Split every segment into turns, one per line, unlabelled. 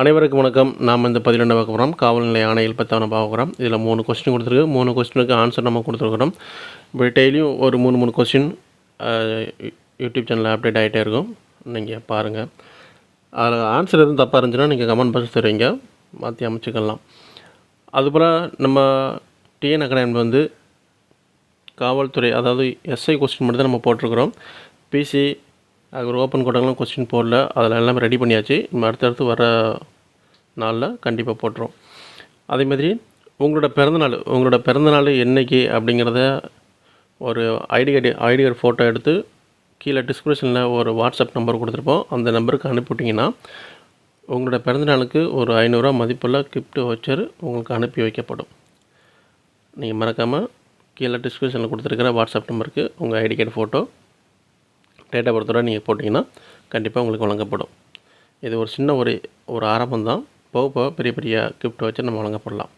அனைவருக்கும் வணக்கம். நாம் இந்த பதினெண்டு பார்க்க போகிறோம். காவல் நிலைய ஆணையில் பத்தாவன பார்க்குறோம் இதில் மூணு கொஸ்டின் கொடுத்துருக்கு. மூணு கொஸ்டினுக்கு ஆன்சர் நம்ம கொடுத்துருக்குறோம். இப்போ டெய்லியும் ஒரு மூணு மூணு கொஸ்டின் யூடியூப் சேனலில் அப்டேட் ஆகிட்டே இருக்கும். நீங்கள் பாருங்கள் அதில் ஆன்சர் எதுவும் தப்பாக இருந்துச்சுன்னா நீங்கள் கமெண்ட் பாக்ஸ் தருவீங்க மாற்றி அமைச்சுக்கலாம். அதுபோல் நம்ம டிஎன் அகாடமி வந்து காவல்துறை அதாவது எஸ்ஐ கொஸ்டின் மட்டும் தான் நம்ம போட்டிருக்கிறோம். பிசி அது ஒரு ஓப்பன் கோட்டங்களாம் கொஸ்டின் போடல. அதில் எல்லாமே ரெடி பண்ணியாச்சு. நம்ம அடுத்தடுத்து வர நாளில் கண்டிப்பாக போட்டுரும். அதே மாதிரி உங்களோட பிறந்தநாள் உங்களோட பிறந்தநாள் என்னைக்கு அப்படிங்கிறத ஒரு ID card ID card photo எடுத்து கீழே டிஸ்கிரிப்ஷனில் ஒரு வாட்ஸ்அப் நம்பர் கொடுத்துருப்போம். அந்த நம்பருக்கு அனுப்பிவிட்டிங்கன்னா உங்களோட பிறந்தநாளுக்கு ஒரு ஐநூறுரூவா மதிப்புள்ள கிஃப்ட் வச்சர் உங்களுக்கு அனுப்பி வைக்கப்படும். நீங்கள் மறக்காமல் கீழே டிஸ்கிரிப்ஷனில் கொடுத்துருக்கிற வாட்ஸ்அப் நம்பருக்கு உங்கள் ஐடி கார்டு ஃபோட்டோ டேட்டா பர்த்தோட நீங்கள் போட்டிங்கன்னா கண்டிப்பாக உங்களுக்கு வழங்கப்படும். இது ஒரு சின்ன ஒரு ஒரு ஆரம்பம் தான் போக போக பெரிய பெரிய கிஃப்ட் வச்சு நம்ம வழங்கப்படலாம்.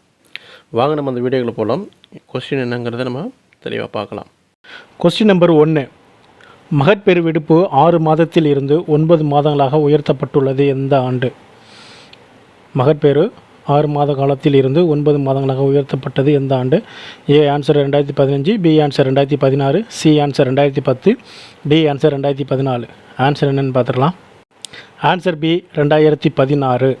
வாங்க நம்ம அந்த வீடியோக்குள்ள போகலாம் கொஸ்டின் என்னங்கிறத நம்ம தெளிவாக பார்க்கலாம்.
கொஸ்டின் நம்பர் ஒன்று மகப்பேறு விடுப்பு ஆறு மாதத்தில் இருந்து ஒன்பது மாதங்களாக உயர்த்தப்பட்டுள்ளது எந்த ஆண்டு? மகப்பேறு ஆறு மாத காலத்தில் இருந்து ஒன்பது மாதங்களாக உயர்த்தப்பட்டது எந்த ஆண்டு. ஏ ஆன்சர் ரெண்டாயிரத்தி பதினஞ்சு பி ஆன்சர் ரெண்டாயிரத்தி பதினாறு சி ஆன்சர் ரெண்டாயிரத்தி பத்து டி ஆன்சர் ரெண்டாயிரத்தி பதினாலு. ஆன்சர் என்னென்னு பார்த்துக்கலாம் ஆன்சர் பி ரெண்டாயிரத்தி பதினாறு.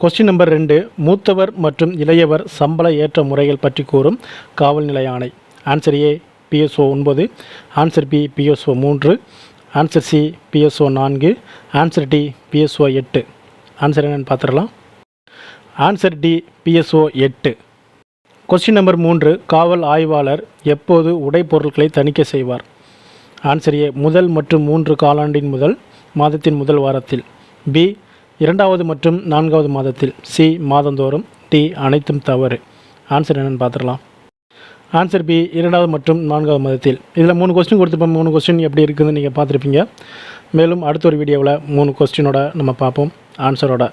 கொஸ்டின் நம்பர் ரெண்டு மூத்தவர் மற்றும் இளையவர் சம்பள ஏற்ற முறைகள் பற்றி கூறும் காவல் நிலைய ஆணை. ஆன்சர் ஏ பிஎஸ்ஓ ஒன்பது. ஆன்சர் பி பிஎஸ்ஓ மூன்று. ஆன்சர் சி பிஎஸ்ஓ நான்கு. ஆன்சர் டி பிஎஸ்ஓ எட்டு. ஆன்சர் என்னென்னு பார்த்துடலாம். ஆன்சர் டி பிஎஸ்ஓ எட்டு. கொஸ்டின் நம்பர் மூன்று காவல் ஆய்வாளர் எப்போது உடைப்பொருட்களை தணிக்கை செய்வார்? ஆன்சர் ஏ முதல் மற்றும் மூன்று காலாண்டின் முதல் மாதத்தின் முதல் வாரத்தில். பி இரண்டாவது மற்றும் நான்காவது மாதத்தில். சி மாதந்தோறும். டி அனைத்தும் தவறு. ஆன்சர் என்னென்னு பார்த்துடலாம். ஆன்சர் பி இரண்டாவது மற்றும் நான்காவது மாதத்தில். இதில் மூணு கொஸ்டின் கொடுத்துப்போம் மூணு கொஸ்டின் எப்படி இருக்குதுன்னு நீங்கள் பார்த்துருப்பீங்க. மேலும் அடுத்த ஒரு வீடியோவில் மூணு கொஸ்டினோட நம்ம பார்ப்போம். ஆன்சரோட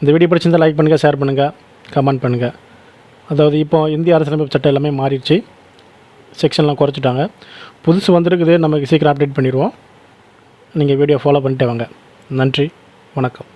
இந்த வீடியோ பிடிச்சிருந்தால் லைக் பண்ணுங்கள் ஷேர் பண்ணுங்கள் கமெண்ட் பண்ணுங்கள் அதாவது இப்போ இந்திய அரசியலமைப்பு சட்டம் எல்லாமே மாறிடுச்சு. செக்ஷன்லாம் குறைச்சிட்டாங்க. புதுசு வந்திருக்குது நமக்கு சீக்கிரம் அப்டேட் பண்ணிடுவோம். நீங்கள் வீடியோ ஃபாலோ பண்ணிட்டே வாங்க. நன்றி வணக்கம்.